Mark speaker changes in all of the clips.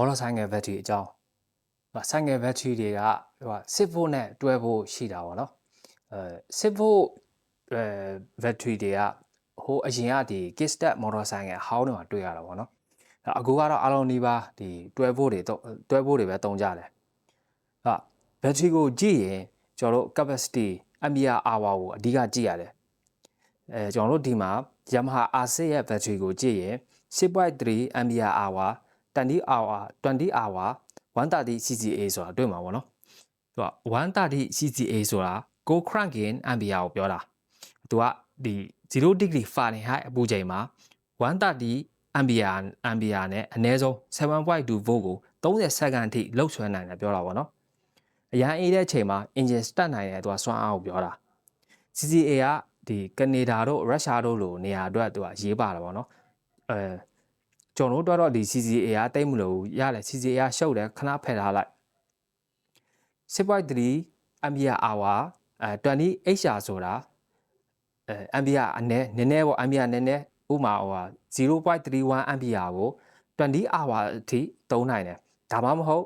Speaker 1: ဘောလုံးဆိုင်ငယ်ဘက်ထရီအကြောင်းဟိုဆိုင်ငယ်ဘက်ထရီတွေကဟိုစစ်ဖို့နဲ့တွဲဖို့ရှိတာပေါ့နော်အဲစစ်ဖို့အဲဘက်ထရီတွေကဟိုအရင်ကဒီ kickstart motorcycle အဟောင်းတွေမှာတွေ့ရတာပေါ့နော်အခုကတော့အလုံးနီးပါးဒီတွဲဖို့တွေတော့တွဲဖို့တွေပဲတုံကြတယ်ဟာဘက်ထရီကိုကြည့်ရင်ကျွန်တော်တို့ capacity ampere hour ကိုအဓိကကြည့်ရတယ်အဲကျွန်တော်တို့ဒီမှာ Yamaha R6 ရဲ့ battery ကိုကြည့်ရင်6.3 ampere hour 20 hour 20 hour 130 CCA ဆိုတာတွေ့မှာပေါ့နော်သူက130 CCA ဆိုတာ go cranking ampere ကိုပြောတာသူကဒီ0 degree Fahrenheit အပူချိန်မှာ130 ampere ampere နဲ့အနည်းဆုံး7.2 volt ကို30စက္ကန့်အထိလှုပ်ဆွဲနိုင်တယ်ပြောတာပေါ့နော်အရန်အေးတဲ့အချိန်မှာ engine start နိုင်တယ်သူကစွမ်းအားကိုပြောတာ CCA ကဒီကနေဒါတို့ရုရှားတို့လိုနေရာအတွက်သူကရေးပါတာပေါ့နော်အဲ ကျွန်တော်တို့တော့ဒီ CCA ကတိတ်မလို့ရတယ် CCA ကရှုပ်တယ်ခဏဖယ်ထားလိုက်6.3 ampere hour အဲ20 HR ဆိုတာအဲ ampere အနည်းနည်းနည်းပေါ့ ampere နည်းနည်းဥမာဟိုဟာ0.31 ampere ကို20 hour အထိသုံးနိုင်တယ်ဒါမှမဟုတ်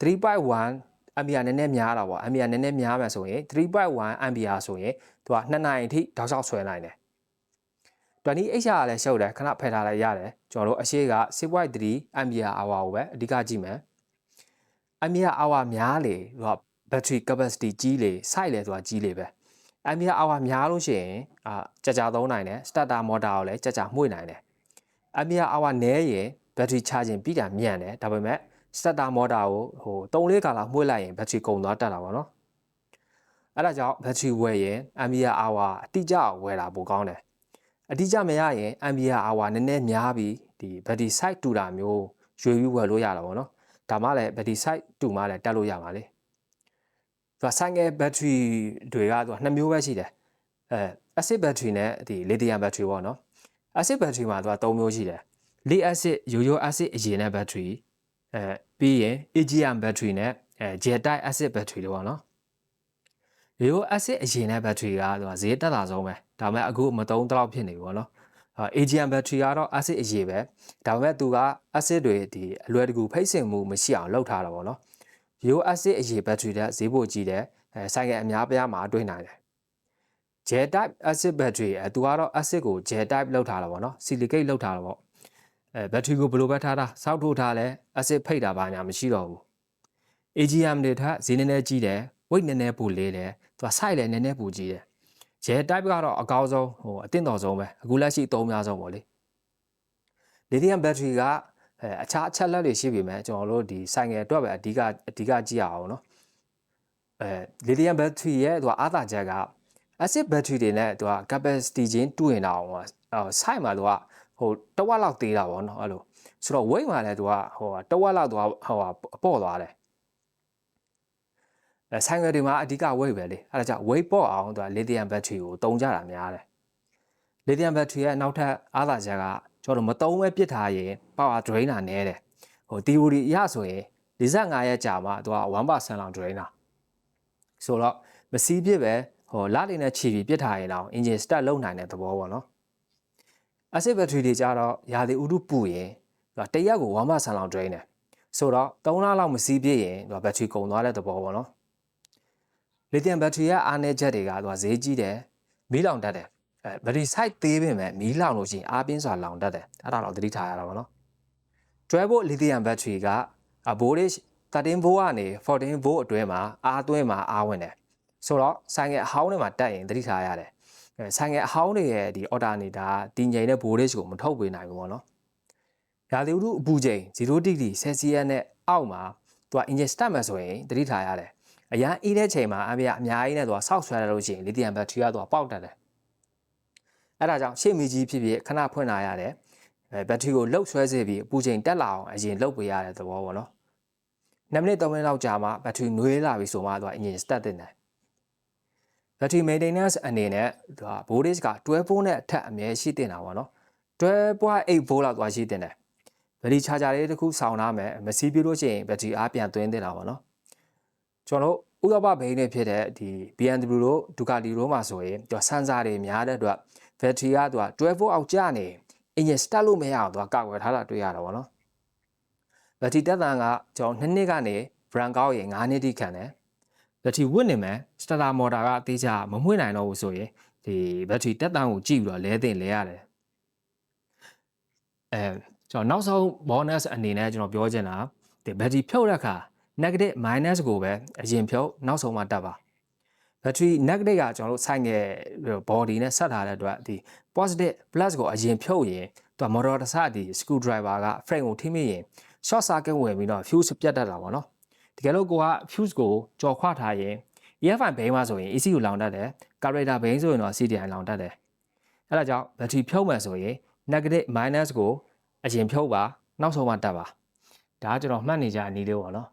Speaker 1: 3.1 ampere နည်းနည်းများတာပေါ့ ampere နည်းနည်းများမယ်ဆိုရင်3.1 ampere ဆိုရင်သူက2နိုင်အထိတောက်လျှောက်ဆွဲနိုင်တယ် 20 HR ကလည်းရှုပ်တယ်ခဏဖယ်ထားလိုက်ရတယ်ကျွန်တော်တို့အရှိက6.3 ampere hour ကိုပဲအဓိကကြည့်မယ် ampere hour များလေသူက battery capacity ကြီးလေ site လေဆိုတာကြီးလေပဲ ampere hour များလို့ရှိရင်အာကြာကြာသုံးနိုင်တယ် starter motor ကိုလည်းကြာကြာမှု့နိုင်တယ် ampere hour နည်းရင် battery charging ပြီးတာမြန်တယ်ဒါပေမဲ့ starter motor ကိုဟို3လေးကာလာမှု့လိုက်ရင် battery ကုန်သွားတတ်တာပေါ့နော်အဲ့ဒါကြောင့် battery ဝယ်ရင် ampere hour အတိအကျဝယ်တာပိုကောင်းတယ် အတိအကျမရရင် ampere hour နည်းနည်းများပြီးဒီ battery site တူတာမျိုးရွေပြီးဝယ်လို့ရတာပေါ့နော်ဒါမှလည်း battery site တူမှလည်းတက်လို့ရပါလေသူကဆိုင်ငယ် battery တွေကသူကနှစ်မျိုးပဲရှိတယ်အဲ acid battery နဲ့ဒီ lithium battery ပေါ့နော် acid battery မှာသူက၃မျိုးရှိတယ် lead acid ရိုးရိုး acid အရင်နဲ့ battery အဲပြီးရင် AGM battery နဲ့အဲ gel type acid battery တွေပေါ့နော် ရိုးရိုး acid အရင်နဲ့ battery ကသူကဈေးတက်တာဆုံးပဲဒါပေမဲ့အခုမသုံးတော့ဖြစ်နေပြီပေါ့နော် AGM battery ကတော့ acid အရေးပဲဒါပေမဲ့သူက acid တွေဒီအလွယ်တကူဖိတ်စင်မှုမရှိအောင်လုပ်ထားတာပေါ့နော်ရိုး acid အရေး battery တဲ့ဈေးပိုကြီးတယ်အဲဆိုင်ကအများပြားမှာတွေ့နိုင်တယ် gel type acid battery အဲသူကတော့ acid ကို gel type လောက်ထားတာပေါ့နော် silicate လောက်ထားတာပေါ့အဲ battery ကိုဘယ်လိုပဲထားတာစောက်ထိုးထားလဲ acid ဖိတ်တာပါညာမရှိတော့ဘူး AGM တွေထက်ဈေးနည်းနည်းကြီးတယ် weight နည်းနည်းပိုလေးတယ် သူက site လည်းနည်းနည်းပူကြီးတယ်ဂျဲ type ကတော့အကောင်းဆုံးဟိုအသင့်တော်ဆုံးပဲအခုလက်ရှိအသုံးများဆုံးပေါ့လေ lithium battery ကအခြားအချက်လက်တွေရှိပြီမဲ့ကျွန်တော်တို့ဒီဆိုင်ငယ်အတွက်ပဲအဓိကအဓိကကြည့်ရအောင်နော်အဲ lithium battery ရဲ့သူကအားသာချက်က acid battery တွေနဲ့သူက capacity ချင်းတူရင်တော့ဟို site မှာသူကဟိုတဝက်လောက်သေးတာပေါ့နော်အဲ့လိုဆိုတော့ weight မှာလည်းသူကဟိုတဝက်လောက်သူကဟိုပေါ့သွားတယ် ဆိုင်ငယ်တွေမှာအဓိက weight ပဲလေအဲဒါကြောင့် weight ပေါ့အောင်သူက lithium battery ကိုတုံးကြတာများတယ် lithium battery ရဲ့နောက်ထပ်အားသာချက်ကကျွန်တော်တို့မတုံးပဲပစ်ထားရင် power drain တာနည်းတယ်ဟို theory အရဆိုရင်45ရက်ကြာမှသူက1%လောက် drain တာဆိုတော့မစီးပြစ်ပဲဟိုလနေနဲ့ခြီပြီးပစ်ထားရင်တော့ engine start လုပ်နိုင်တဲ့သဘောပေါ့နော် acid battery တွေကြတော့ရာသီဥတုပူရင်သူကတရက်ကို1%လောက် drain တယ်ဆိုတော့3လလောက်မစီးပြစ်ရင်သူက battery ကုန်သွားတဲ့သဘောပေါ့နော် lithium battery ရဲ့အားနည်းချက်တွေကသူကဈေးကြီးတယ်မီးလောင်တတ်တယ်အဲ battery site သေးပေမဲ့မီးလောင်လို့ရှိရင်အားပြင်းစွာလောင်တတ်တယ်အဲ့ဒါတော့သတိထားရတာပေါ့နော်12 volt lithium battery က voltage 13 volt ကနေ14 volt အတွင်းမှာအားသွင်းမှာအားဝင်တယ်ဆိုတော့ဆိုင်ငယ်အဟောင်းတွေမှာတက်ရင်သတိထားရတယ်အဲဆိုင်ငယ်အဟောင်းတွေရဲ့ဒီ alternator တည်ငြိမ်တဲ့ voltage ကိုမထုတ်ပေးနိုင်ဘူးပေါ့နော်ရာသီဥတုအပူချိန်0 degree Celsius နဲ့အောက်မှာသူက engine start မှာဆိုရင်သတိထားရတယ် အရန်အေးတဲ့ချိန်မှာအပြအများကြီးနဲ့သူကဆောက်ဆွဲရလို့ရှိရင် lithium battery ကသူကပေါက်တတ်တယ်အဲ့ဒါကြောင့်ရှေ့မီကြီးဖြစ်ဖြစ်ခဏဖွင့်လာရတယ်အဲဘက်ထရီကိုလှုပ်ဆွဲစေပြီးအပူချိန်တက်လာအောင်အရင်လှုပ်ပေးရတဲ့သဘောပေါ့နော်2မိနစ်3မိနစ်လောက်ကြာမှဘက်ထရီနွေးလာပြီဆိုမှသူက engine start တင်တယ်ဘက်ထရီ maintenance အနေနဲ့သူက voltage က12 volt နဲ့အထက်အမြဲရှိတင်တာပေါ့နော်12.8 volt လောက်သွားရှိတင်တယ်ဘက်ထရီ charger လေးတစ်ခုဆောင်းထားမယ်မစီးပြလို့ရှိရင်ဘက်ထရီအားပြန်သွင်းတင်တာပေါ့နော် ကျွန်တော်တို့ဥရောပဘိန်းတွေဖြစ်တဲ့ဒီ BMW တို့ဒူကာတီတို့မှာဆိုရင်သူဆန်ဆာတွေများတဲ့အတွက်ဘက်ထရီကသူက12 volt အောက်ကျနေ engine start လို့မရအောင်သူကကာကွယ်ထားတာတွေ့ရတာပေါ့နော်ဘက်ထရီတက်တန်ကကျွန်တော်2နှစ်ကနေ brand ကောက်ရင်9နှစ်တိခံတယ်ဘက်ထရီဝစ်နေမယ်စတလာမော်တာကအသေးချာမမွှေ့နိုင်တော့ဘူးဆိုရင်ဒီဘက်ထရီတက်တန်ကိုကြည့်ပြီးတော့လဲတင်လဲရတယ်အဲကျွန်တော်နောက်ဆုံး bonus အနေနဲ့ကျွန်တော်ပြောချင်တာဒီဘက်ထရီဖြုတ်တဲ့အခါ negative minus ကိုပဲအရင်ဖြုတ်နောက်ဆုံးမှတက်ပါ battery negative ကကျွန်တော်တို့ဆိုင်ငယ် body နဲ့ဆက်ထားတဲ့အတွက်ဒီ positive plus ကိုအရင်ဖြုတ်ရင်သူက motor တစ်စဒီ screw driver က frame ကိုထိမိရင် short circuit ဝင်ပြီးတော့ fuse ပြတ်တတ်တာပေါ့နော်တကယ်လို့ကိုက fuse ကိုကြော်ခွထားရင် EFI ဘိန်းမှာဆိုရင် ECU လောင်တတ်တယ် carburetor ဘိန်းဆိုရင်တော့ CDI လောင်တတ်တယ်အဲ့ဒါကြောင့် battery ဖြုတ်မယ်ဆိုရင် negative minus ကိုအရင်ဖြုတ်ပါနောက်ဆုံးမှတက်ပါဒါကကျွန်တော်မှတ်နေကြအနေလေးပေါ့နော်